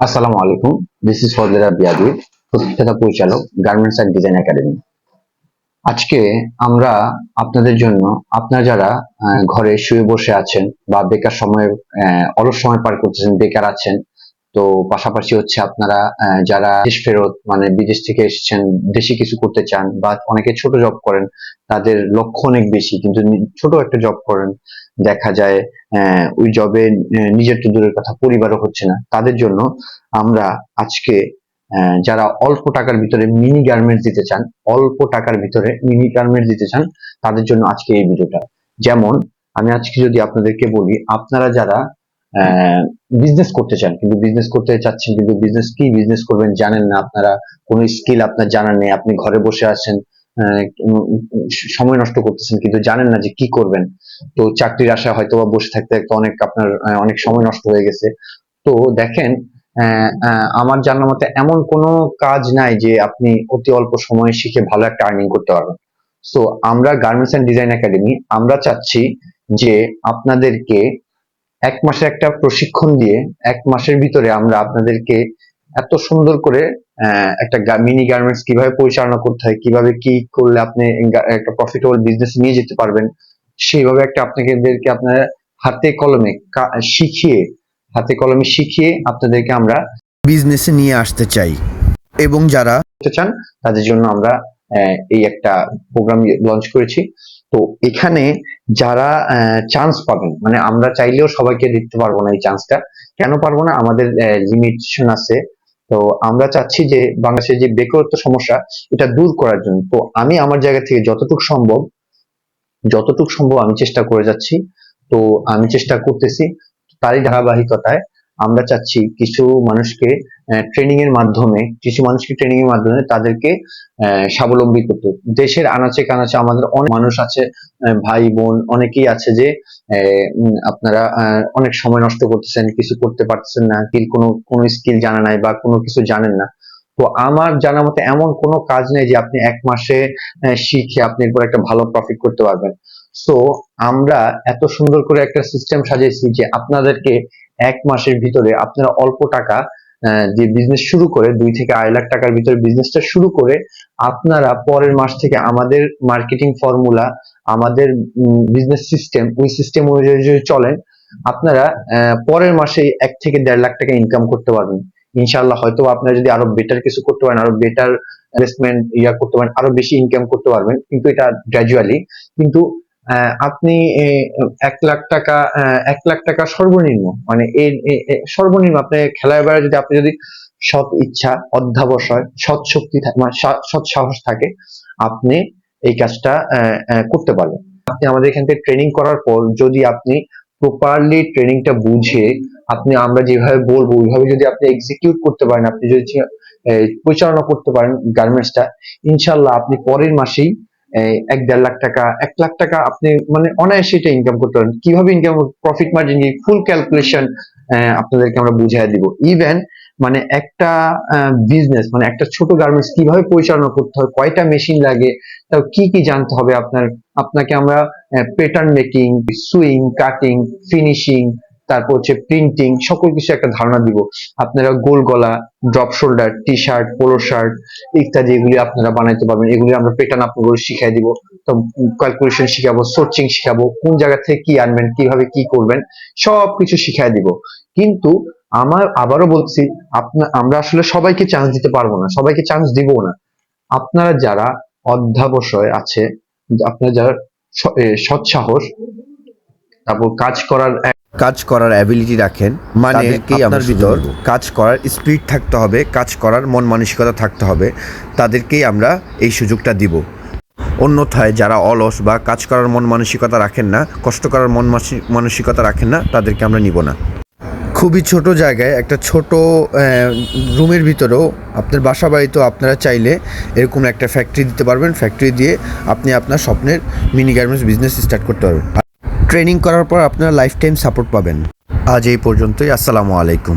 আসসালামু আলাইকুম। This is ফজলেরা বিয়াদি প্রতিষ্ঠাতা পরিচালক গার্মেন্টস অ্যান্ড ডিজাইন একাডেমি আজকে আমরা আপনাদের জন্য, আপনারা যারা ঘরে শুয়ে বসে আছেন বা বেকার সময়ে অলস সময় পার করতেছেন, বেকার আছেন তো পাশাপাশি হচ্ছে আপনারা যারা দেশ ফেরত মানে বিদেশ থেকে এসেছেন, দেশে কিছু করতে চান বা অনেকে ছোট জব করেন, তাদের লক্ষ্য অনেক বেশি। কিন্তু ছোট একটা জব করেন, দেখা যায় ওই জবে নিজের তো দূরের কথা, পরিবারও হচ্ছে না। তাদের জন্য আমরা আজকে যারা অল্প টাকার ভিতরে মিনি গার্মেন্টস দিতে চান, অল্প টাকার ভিতরে মিনি গার্মেন্টস দিতে চান, তাদের জন্য আজকে এই ভিডিওটা। যেমন, আমি আজকে যদি আপনাদেরকে বলি, আপনারা যারা বিজনেস করতে চান, কিন্তু বিজনেস করতে চাচ্ছেন, কিন্তু বিজনেস কি বিজনেস করবেন জানেন না আপনারা, কোনো স্কিল আপনার জানা নেই, আপনি ঘরে বসে আছেন সময় নষ্ট করতেছেন, কিন্তু জানেন না যে কি করবেন। তো চাকরির আশায় হয়তো বা বসে থাকতে থাকতে অনেক আপনার অনেক সময় নষ্ট হয়ে গেছে। তো দেখেন আমার জানার মতে এমন কোনো কাজ নাই যে আপনি অতি অল্প সময়ে শিখে ভালো একটা আর্নিং করতে পারবেন। সো আমরা গার্মেন্টস অ্যান্ড ডিজাইন একাডেমি আমরা চাচ্ছি যে আপনাদেরকে এক মাসের একটা প্রশিক্ষণ দিয়ে এক মাসের ভিতরে আমরা আপনাদেরকে এত সুন্দর করে একটা মিনি গার্মেন্টস কীভাবে পরিচালনা করতে হয়, কীভাবে কি করলে আপনি একটা প্রফিটেবল বিজনেস নিয়ে যেতে পারবেন, সেইভাবে একটা আপনাদেরকে আপনার হাতে কলমে শিখিয়ে, হাতে কলমে শিখিয়ে আপনাদেরকে আমরা বিজনেসে নিয়ে আসতে চাই। এবং যারা চান, তাদের জন্য আমরা এই একটা প্রোগ্রাম লঞ্চ করেছি। তো এখানে যারা চান্স পাবেন। মানে আমরা চাইলেও সবাইকে দিতে পারব না এই চান্সটা কেন পারব না? আমাদের লিমিটেশন আছে। তো আমরা চাচ্ছি যে বাংলাদেশের যে বেকারত্ব সমস্যা, এটা দূর করার জন্য। তো আমি আমার জায়গা থেকে যতটুকু সম্ভব যতটুকু সম্ভব আমি চেষ্টা করে যাচ্ছি। তো আমি চেষ্টা করতেছি তারই ধারাবাহিকতায়। আমরা চাচ্ছি কিছু মানুষকে ট্রেনিং এর মাধ্যমে, কিছু মানুষকে ট্রেনিং এর মাধ্যমে তাদেরকে স্বাবলম্বী করতে দেশের আনাচে কানাচে আমাদের অনেক মানুষ আছে ভাই, বোন, অনেকেই আছে যে আপনারা অনেক সময় নষ্ট করতেছেন, কিছু করতে পারতেছেন না, কি কোনো কোনো স্কিল জানা নাই বা কোনো কিছু জানেন না। তো আমার জানা মতে এমন কোনো কাজ নেই যে আপনি এক মাসে শিখে আপনি এরপর একটা ভালো প্রফিট করতে পারবেন। সো আমরা এত সুন্দর করে একটা সিস্টেম সাজিয়েছি যে আপনাদেরকে এক মাসের ভিতরে আপনারা অল্প টাকা দিয়ে বিজনেস শুরু করে, দুই থেকে আড়াই লাখ টাকার ভিতরে বিজনেসটা শুরু করে, আপনারা পরের মাস থেকে আমাদের মার্কেটিং ফর্মুলা আমাদের বিজনেস সিস্টেম ওই সিস্টেম অনুযায়ী যদি চলেন, আপনারা পরের মাসে এক থেকে দেড় লাখ টাকা ইনকাম করতে পারবেন। ইনশাল্লাহ হয়তো আপনারা যদি আরও বেটার কিছু করতে পারেন, আরও বেটার ইনভেস্টমেন্ট ইয়া করতে পারেন, আরও বেশি ইনকাম করতে পারবেন, কিন্তু এটা গ্র্যাজুয়ালি কিন্তু আপনি এক লাখ টাকা এক লাখ টাকা সর্বনিম্ন মানে সর্বনিম্ন, আপনি খেলায় বেড়ায় যদি, আপনি যদি সৎ ইচ্ছা, অধ্যাবসায়, সৎ শক্তি মানে সৎ সাহস থাকে, আপনি এই কাজটা করতে পারবেন। আপনি আমাদের এখান থেকে ট্রেনিং করার পর, যদি আপনি প্রপারলি ট্রেনিংটা বুঝে, আপনি, আমরা যেভাবে বলব, ওইভাবে যদি আপনি এক্সিকিউট করতে পারেন, আপনি যদি পরিচালনা করতে পারেন গার্মেন্টসটা ইনশাল্লাহ আপনি পরের মাসেই এক দেড় লাখ টাকা, এক লাখ টাকা আপনি মানে অনায়াসে এটা ইনকাম করতে পারেন কীভাবে income profit margin full calculation আপনাদেরকে আমরা বুঝিয়ে দিব। ইভেন মানে একটা বিজনেস মানে একটা ছোট গার্মেন্টস কীভাবে পরিচালনা করতে হয়, কয়টা মেশিন লাগে, তাও কি কি জানতে হবে আপনার, আপনাকে আমরা pattern making sewing cutting finishing তারপর হচ্ছে প্রিন্টিং সকল কিছু একটা ধারণা দিব। আপনারা গোল গলা drop shoulder T shirt polo shirt ইত্যাদি এগুলি আপনারা বানাইতে পারবেন। এগুলি আমরা প্যাটার্ন আপনাদের শিখাই দিব। তো ক্যালকুলেশন শিখাবো সোর্চিং শিখাবো, কোন জায়গা থেকে কি আনবেন, কীভাবে কি করবেন সব কিছু শিখাই দিব। কিন্তু আমার আবারও বলছি আপনার আমরা আসলে সবাইকে চান্স দিতে পারব না, সবাইকে চান্স দিব না। আপনারা যারা অধ্যাবসায় আছে, আপনারা যারা সৎসাহস, তারপর কাজ করার কাজ করার অ্যাবিলিটি রাখেন মানে আপনার ভিতর কাজ করার স্পিড থাকতে হবে কাজ করার মন মানসিকতা থাকতে হবে তাদেরকেই আমরা এই সুযোগটা দিব। অন্যথায় যারা অলস বা কাজ করার মন মানসিকতা রাখেন না কষ্ট করার মন মানসি- মানসিকতা রাখেন না তাদেরকে আমরা নিব না। খুবই ছোট জায়গায় একটা ছোট রুমের ভিতরেও আপনার বাসা বাড়িতেও আপনারা চাইলে এরকম একটা ফ্যাক্টরি দিতে পারবেন। ফ্যাক্টরি দিয়ে আপনি আপনার স্বপ্নের মিনি গার্মেন্টস বিজনেস স্টার্ট করতে পারবেন। ট্রেনিং করার পর আপনারা লাইফ টাইম সাপোর্ট পাবেন। আজ এই পর্যন্তই আসসালামু আলাইকুম।